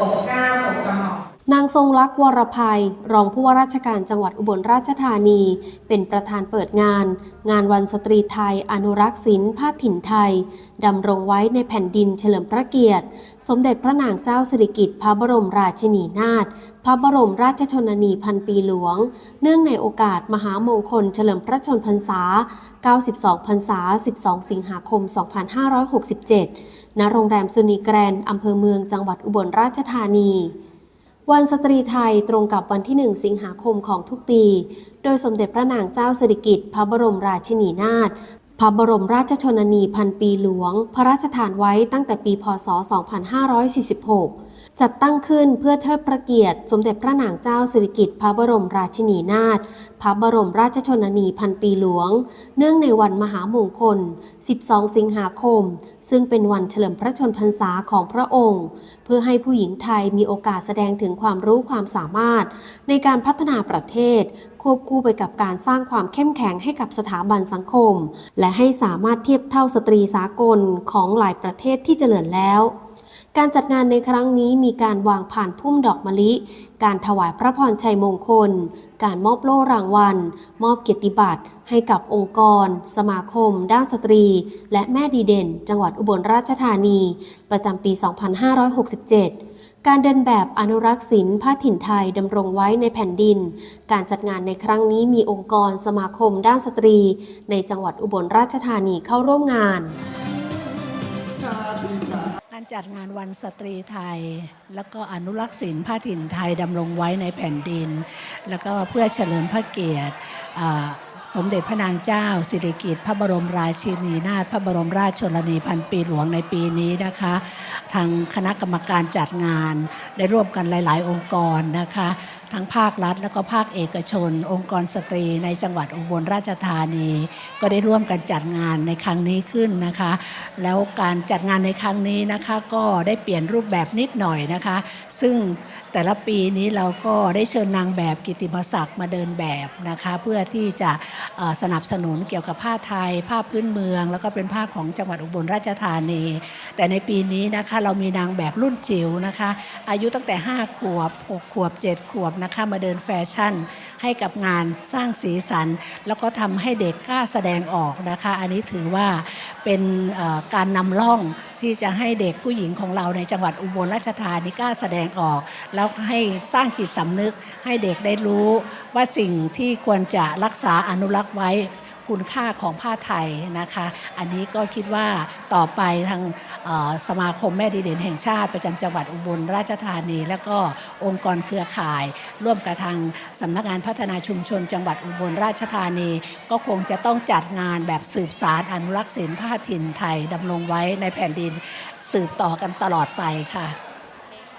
ปก นางทรงลักษ์วรภัย รองผู้ว่าราชการจังหวัดอุบลราชธานี เป็นประธานเปิดงาน งานวันสตรีไทย อนุรักษ์ศิลป์ผ้าถิ่นไทย ดำรงไว้ในแผ่นดินเฉลิมพระเกียรติ สมเด็จพระนางเจ้าสิริกิติ์พระบรมราชินีนาถพระบรมราชชนนีพันปีหลวง เนื่องในโอกาสมหามงคลเฉลิมพระชนพรรษา 92 พรรษา 12 สิงหาคม 2567 ณ โรงแรมสุนีแกรน์อำเภอเมืองจังหวัดอุบลราชธานี วันสตรีไทยตรงกับวันที่ 1 สิงหาคมของทุกปี โดยสมเด็จพระนางเจ้าสิริกิติ์พระบรมราชินีนาถพระบรมราชชนนีพันปีหลวง พระราชทานไว้ตั้งแต่ปีพศ 2546 จัดตั้งขึ้นเพื่อเทิดพระเกียรติ สมเด็จพระนางเจ้าสิริกิติ์พระบรมราชินีนาถพระบรมราชชนนีพันปีหลวง เนื่องในวันมหามงคล 12 สิงหาคม ซึ่งเป็นวันเฉลิมพระชนพรรษาของพระองค์ เพื่อให้ผู้หญิงไทยมีโอกาสแสดงถึงความรู้ความสามารถ ในการพัฒนาประเทศ ควบคู่ไปกับการสร้างความเข้มแข็งให้กับสถาบันสังคม และให้สามารถเทียบเท่าสตรีสากลของหลายประเทศที่เจริญแล้ว การจัดงานในครั้งนี้มีการวางผ่านพุ่มดอกมะลิ การถวายพระพรชัยมงคล การมอบโล่รางวัล มอบเกียรติบัตรให้กับองค์กร สมาคม ด้านสตรี และแม่ดีเด่น จังหวัดอุบลราชธานี ประจำปี 2567การเดินแบบอนุรักษ์ศิลป์ผ้าถิ่นไทยดำรงไว้ในแผ่นดิน การจัดงานในครั้งนี้มีองค์กรสมาคมด้านสตรี ในจังหวัดอุบลราชธานีเข้าร่วมงาน จัดงานวันสตรีไทย แล้วก็อนุรักษ์ศิลป์ผ้าถิ่นไทยดำรงไว้ในแผ่นดิน แล้วก็เพื่อเฉลิมพระเกียรติสมเด็จพระนางเจ้า สิริกิติ์พระบรมราชินีนาถพระบรมราชชนนีพันปีหลวงในปีนี้นะคะ ทางคณะกรรมการจัดงานได้ร่วมกันหลาย ๆ องค์กรนะคะ ทั้งภาครัฐ และก็ภาคเอกชน องค์กรสตรีในจังหวัดอุบลราชธานี ก็ได้ร่วมกันจัดงานในครั้งนี้ขึ้นนะคะ แล้วการจัดงานในครั้งนี้นะคะ ก็ได้เปลี่ยนรูปแบบนิดหน่อยนะคะ ซึ่งแต่ละปีนี้เราก็ได้เชิญนางแบบกิติมศักดิ์มาเดินแบบนะคะ เพื่อที่จะสนับสนุนเกี่ยวกับผ้าไทย ผ้าพื้นเมือง แล้วก็เป็นผ้าของจังหวัดอุบลราชธานี แต่ในปีนี้นะคะเรามีนางแบบรุ่นจิ๋วนะคะ อายุตั้งแต่ 5 ขวบ 6 ขวบ 7 ขวบนะคะมาเดินแฟชั่น ให้กับงานสร้างสีสัน แล้วก็ทำให้เด็กกล้าแสดงออกนะคะ อันนี้ถือว่าเป็นการนำร่องที่จะให้เด็กผู้หญิงของเราในจังหวัดอุบลราชธานีกล้าแสดงออก แล้วให้สร้างจิตสำนึกให้เด็กได้รู้ว่าสิ่งที่ควรจะรักษาอนุรักษ์ไว้ คุณค่าของผ้าไทยนะคะ อันนี้ก็คิดว่าต่อไปทางสมาคมแม่ดีเด่นแห่งชาติ ประจำจังหวัดอุบลราชธานี และก็องค์กรเครือข่าย ร่วมกับทางสำนักงานพัฒนาชุมชน จังหวัดอุบลราชธานี ก็คงจะต้องจัดงานแบบสืบสารอนุรักษ์ศิลป์ผ้าถิ่นไทยดำรงไว้ในแผ่นดินสืบต่อกันตลอดไปค่ะ